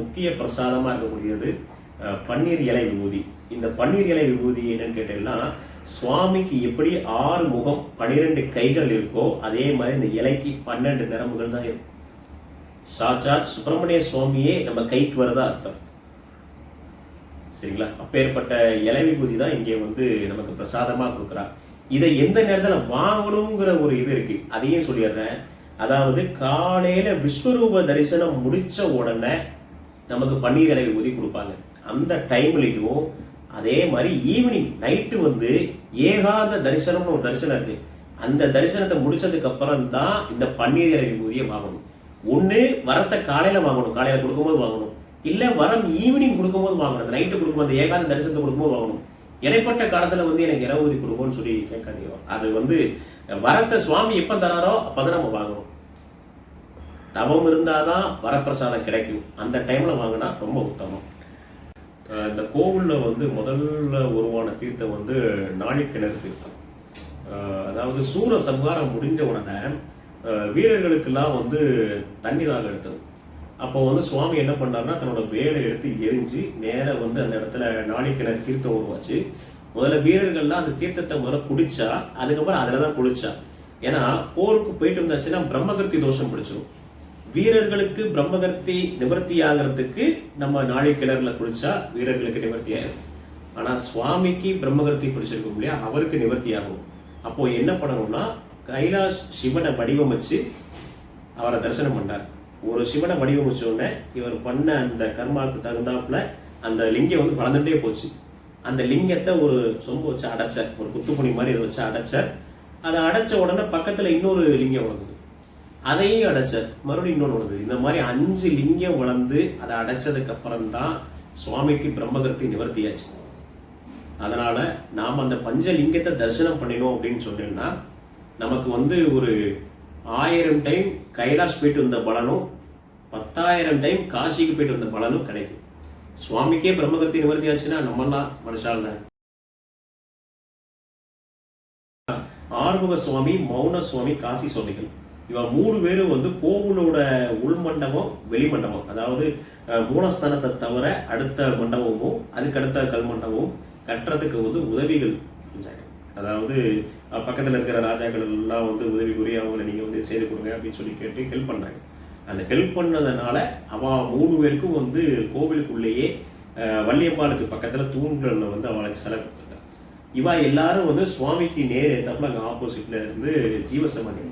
முக்கிய பிரசாதமாக இருக்கக்கூடியது பன்னீர் இலை விபூதி. இந்த பன்னீர் இலை விபூதி என்னன்னு கேட்டீங்கன்னா சுவாமிக்கு எப்படி ஆறு முகம் பன்னிரெண்டு கைகள் இருக்கோ அதே மாதிரி இந்த இலைக்கு பன்னெண்டு நரம்புகள் தான் இருக்கும். சாட்சாத் சுப்பிரமணிய சுவாமியே நம்ம கைக்கு வரதா அர்த்தம். சரிங்களா? அப்பேற்பட்ட இலை விபூதி தான் இங்கே வந்து நமக்கு பிரசாதமாக கொடுக்குறா. இதை எந்த நேரத்தில் வாங்கணுங்கிற ஒரு இது இருக்கு. அதையும் சொல்லிடுறேன். அதாவது காலையில விஸ்வரூப தரிசனம் முடிச்ச உடனே நமக்கு பன்னீர் இலை ஊதி கொடுப்பாங்க. அந்த டைம்லையும் அதே மாதிரி ஈவினிங் நைட்டு வந்து ஏகாந்த தரிசனம்னு ஒரு தரிசனம் இருக்கு. அந்த தரிசனத்தை முடிச்சதுக்கு அப்புறம் தான் இந்த பன்னீர் இலை ஊதியை வாங்கணும். ஒன்று வரத்தை காலையில் வாங்கணும். காலையில் கொடுக்கும்போது வாங்கணும். இல்லை வரம் ஈவினிங் கொடுக்கும்போது வாங்கணும். அந்த நைட்டு கொடுக்கும்போது அந்த ஏகாந்த தரிசனத்தை கொடுக்கும்போது வாங்கணும். இடைப்பட்ட காலத்தில் வந்து எனக்கு இட ஊதி கொடுக்கும்னு சொல்லி கேட்காதீங்க. அது வந்து வரத்தை சுவாமி எப்போ தராரோ அப்போ தான் நம்ம வாங்கணும். தவம் இருந்தாதான் வரப்பிரசாதம் கிடைக்கும். அந்த டைம்ல வாங்கினா ரொம்ப உத்தமம். இந்த கோவிலில் வந்து முதல்ல உருவான தீர்த்தம் வந்து நாழிக்கிணறு தீர்த்தம். அதாவது சூர சம்ஹாரம் முடிஞ்ச உடனே வீரர்களுக்கெல்லாம் வந்து தண்ணி தாக எடுத்தது. அப்போ வந்து சுவாமி என்ன பண்ணாருன்னா தன்னோட வேலை எடுத்து எரிஞ்சு நேராக வந்து அந்த இடத்துல நாழிக்கிணறு தீர்த்தம் உருவாச்சு. முதல்ல வீரர்கள்லாம் அந்த தீர்த்தத்தை முதல்ல குடிச்சா அதுக்கப்புறம் அதில் தான் குளிச்சா. ஏன்னா போருக்கு போயிட்டு இருந்தாச்சுன்னா பிரம்மகிருத்தி தோஷம் பிடிச்சிரும். வீரர்களுக்கு பிரம்மகர்த்தி நிவர்த்தி ஆகிறதுக்கு நம்ம நாளை கிணறுல குளிச்சா வீரர்களுக்கு நிவர்த்தி ஆகும் ஆனால் சுவாமிக்கு பிரம்மகர்த்தி பிடிச்சிருக்கும் இல்லையா? அவருக்கு நிவர்த்தி ஆகும் அப்போ என்ன பண்ணணும்னா கைலாஷ் சிவனை வடிவமைச்சு அவரை தரிசனம் பண்ணார் ஒரு சிவனை வடிவமைச்ச உடனே இவர் பண்ண அந்த கர்மாவுக்கு தகுந்தாப்புல அந்த லிங்கம் வந்து வளர்ந்துட்டே போச்சு. அந்த லிங்கத்தை ஒரு சொம்பு வச்சு அடைச்சார். ஒரு குத்துப்பணி மாதிரி இதை வச்சு அடைச்சார். அதை அடைச்ச உடனே பக்கத்தில் இன்னொரு லிங்கம் வளர்ந்தது. அதையும் அடைச்சார். மறுபடியும் இன்னொன்று வளர்ந்தது இந்த மாதிரி அஞ்சு லிங்கம் வளர்ந்து அதை அடைச்சதுக்கு அப்புறம் தான் சுவாமிக்கு பிரம்மகர்த்தி நிவர்த்தியாச்சு. அதனால் நாம் அந்த பஞ்சலிங்கத்தை தரிசனம் பண்ணினோம் அப்படின்னு சொன்னோம்னா நமக்கு வந்து ஒரு ஆயிரம் டைம் கைலாஷ் போயிட்டு வந்த பலனும் பத்தாயிரம் டைம் காசிக்கு போயிட்டு வந்த பலனும் கிடைக்கும். சுவாமிக்கே பிரம்மகர்த்தி நிவர்த்தி ஆச்சுன்னா நம்மெல்லாம் மனுஷால் தான். ஆறுமுக சுவாமி மௌன சுவாமி காசி சுவாமிகள். இவன் மூணு பேரும் வந்து கோவிலோட உள்மண்டபம் வெளிமண்டபம். அதாவது மூலஸ்தானத்தை தவிர அடுத்த மண்டபமும் அதுக்கு அடுத்த கட்டுறதுக்கு வந்து உதவிகள் செஞ்சாங்க. அதாவது பக்கத்தில் இருக்கிற ராஜாக்கள் எல்லாம் வந்து உதவி புரிய அவங்கள நீங்கள் வந்து செய்து கொடுங்க அப்படின்னு சொல்லி கேட்டு ஹெல்ப் பண்ணாங்க. அந்த ஹெல்ப் பண்ணதுனால அவ மூணு பேருக்கும் வந்து கோவிலுக்குள்ளேயே அஹ், வள்ளியம்பாளுக்கு தூண்களில் வந்து அவளுக்கு சிலை கொடுத்துருக்காங்க இவா எல்லாரும் வந்து சுவாமிக்கு நேர் ஏத்தாப்புல அங்கே ஆப்போசிட்ல இருந்து ஜீவசமாதி.